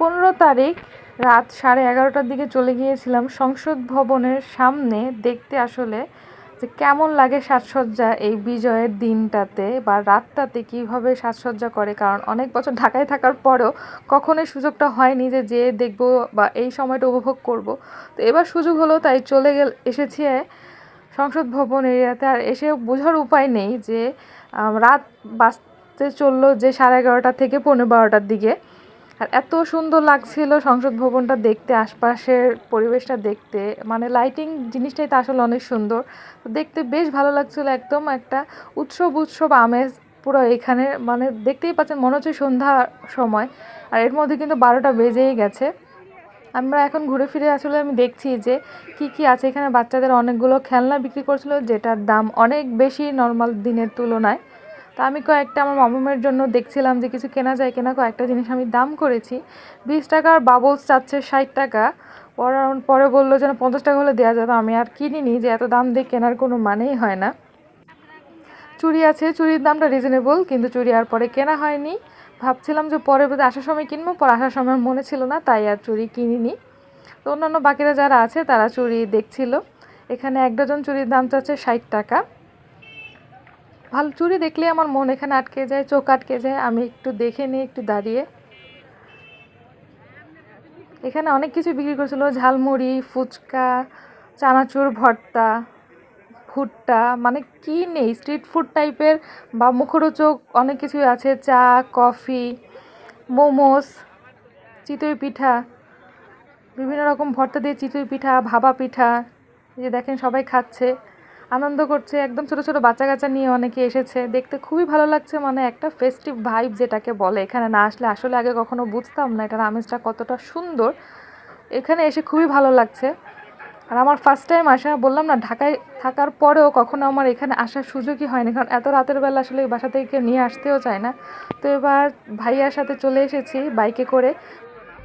পনেরো তারিখ রাত সাড়ে এগারোটার দিকে চলে গিয়েছিলাম সংসদ ভবনের সামনে দেখতে আসলে যে কেমন লাগে সাজসজ্জা এই বিজয়ের দিনটাতে বা রাতটাতে কীভাবে সাজসজ্জা করে, কারণ অনেক বছর ঢাকায় থাকার পরেও কখনোই সুযোগটা হয়নি যে যেয়ে দেখব বা এই সময়টা উপভোগ করব। তো এবার সুযোগ হলো, তাই চলে গেল, এসেছি সংসদ ভবন এরিয়াতে। আর এসে বোঝার উপায় নেই যে রাত বাঁচতে চলল যে সাড়ে এগারোটা থেকে পনেরো বারোটার দিকে। আর এত সুন্দর লাগছিল সংসদ ভবনটা দেখতে, আশপাশের পরিবেশটা দেখতে। মানে লাইটিং জিনিসটাই তো আসলে অনেক সুন্দর। দেখতে বেশ ভালো লাগছিল একদম একটা উৎসব উৎসব আমেজ পুরো এখানে। মানে দেখতেই পাচ্ছেন, মনে হচ্ছে সন্ধ্যা সময়। আর এর মধ্যে কিন্তু বারোটা বেজেই গেছে। আমরা এখন ঘুরে ফিরে আসলে আমি দেখছি যে কি কি আছে। এখানে বাচ্চাদের অনেকগুলো খেলনা বিক্রি করছিল, যেটার দাম অনেক বেশি নর্মাল দিনের তুলনায়। তা আমি কয়েকটা আমার মামুমের জন্য দেখছিলাম যে কিছু কেনা যায় কেনা, কয়েকটা জিনিস আমি দাম করেছি। বিশ টাকার বাবলস চাচ্ছে ষাট টাকা। পরে পরে বলল যেন পঞ্চাশ টাকা হলে দেওয়া যাবে আমি আর কিনিনি যে এত দাম দিয়ে কেনার কোনো মানেই হয় না। চুড়ি আছে, চুড়ির দামটা রিজনেবল কিন্তু চুড়ি আর পরে কেনা হয়নি। ভাবছিলাম যে পরে বোধহয় আসার সময় কিনবো, পর আসার সময় মনে ছিল না, তাই আর চুড়ি কিনিনি। তো অন্যান্য বাকিরা যারা আছে তারা চুড়ি দেখছিল। এখানে এক ডজন চুড়ির দাম চাচ্ছে ষাট টাকা। ভালো চুড়ি দেখলে আমার মন এখানে আটকে যায়, চোখ আটকে যায়। আমি একটু দেখে নিই, একটু দাঁড়িয়ে। এখানে অনেক কিছু বিক্রি করছিল। ঝালমুড়ি, ফুচকা, চানাচুর, ভর্তা, ভুট্টা মানে কি নেই? স্ট্রিট ফুড টাইপের বা মুখরোচক অনেক কিছুই আছে। চা, কফি, মোমোস, চিতই পিঠা, বিভিন্ন রকম ভর্তা দিয়ে চিতই পিঠা ভাবা পিঠা যে দেখেন সবাই খাচ্ছে। আনন্দ করছে, একদম ছোট ছোট বাচ্চা কাচ্চা নিয়ে অনেকে এসেছে। দেখতে খুবই ভালো লাগছে মানে একটা ফেস্টিভ ভাইব যেটাকে বলে। এখানে না আসলে আসলে আগে কখনো বুঝতাম না এটার আমেজটা কতটা সুন্দর। এখানে এসে খুবই ভালো লাগছে। আর আমার ফার্স্ট টাইম আসা, বললাম না, ঢাকায় থাকার পরেও কখনো আমার এখানে আসার সুযোগই হয়নি। কারণ এত রাতের বেলা আসলে এই বাসা থেকে নিয়ে আসতেও চায় না। তো এবার ভাইয়ার সাথে চলে এসেছি বাইকে করে।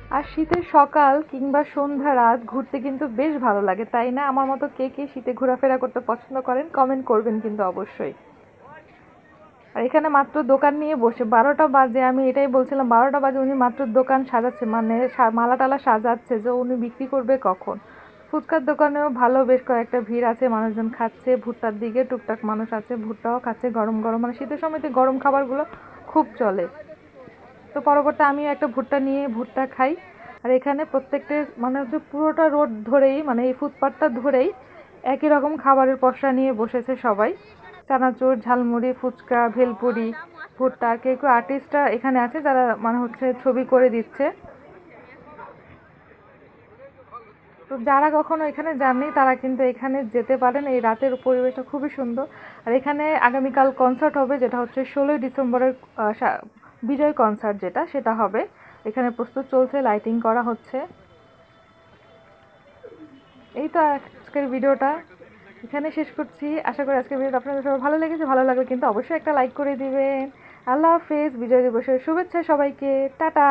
আর শীতের সকাল কিংবা সন্ধ্যা রাত ঘুরতে কিন্তু বেশ ভালো লাগে, তাই না? আমার মতো কে কে শীতে ঘোরাফেরা করতে পছন্দ করেন কমেন্ট করবেন কিন্তু অবশ্যই। আর এখানে মাত্র দোকান নিয়ে বসে, বারোটা বাজে, আমি এটাই বলছিলাম, বারোটা বাজে উনি মাত্র দোকান সাজাচ্ছে মানে মালা টালা সাজাচ্ছে যে উনি বিক্রি করবে কখন। ফুচকার দোকানেও ভালো বেশ কয়েকটা ভিড় আছে, মানুষজন খাচ্ছে, ভুট্টার দিকে টুকটাক মানুষ আছে, ভুট্টাও খাচ্ছে গরম গরম মানে শীতের সময়তে গরম খাবারগুলো খুব চলে। তো পরবর্তী আমি একটা ভুট্টা নিয়ে ভুট্টা খাই। আর এখানে প্রত্যেকটা মানে হচ্ছে পুরোটা রোড ধরেই মানে এই ফুটপাথটা ধরেই একই রকম খাবারের পসরা নিয়ে বসেছে সবাই। চানাচুর, ঝালমুড়ি, ফুচকা, ভেলপুরি, ভুট্টা, কেউ কেউ আর্টিস্টরা এখানে আছে যারা মানে হচ্ছে ছবি করে দিচ্ছে। তো যারা কখনো এখানে যাননি, তারা কিন্তু এখানে যেতে পারেন। এই রাতের পরিবেশটা খুবই সুন্দর। আর এখানে আগামীকাল কনসার্ট হবে, যেটা হচ্ছে ষোলোই ডিসেম্বরের বিজয় কনসার্ট যেটা, সেটা হবে। এখানে প্রস্তুত চলছে লাইটিং করা হচ্ছে। এই তো আজকের ভিডিওটা। এখানে শেষ করছি। আশা করি আজকের ভিডিওটা আপনাদের সবাই ভালো লেগেছে। ভালো লাগলে কিন্তু অবশ্যই একটা লাইক করে দিবেন। আল্লাহ হাফেজ। বিজয় দিবসের শুভেচ্ছা সবাইকে। টাটা!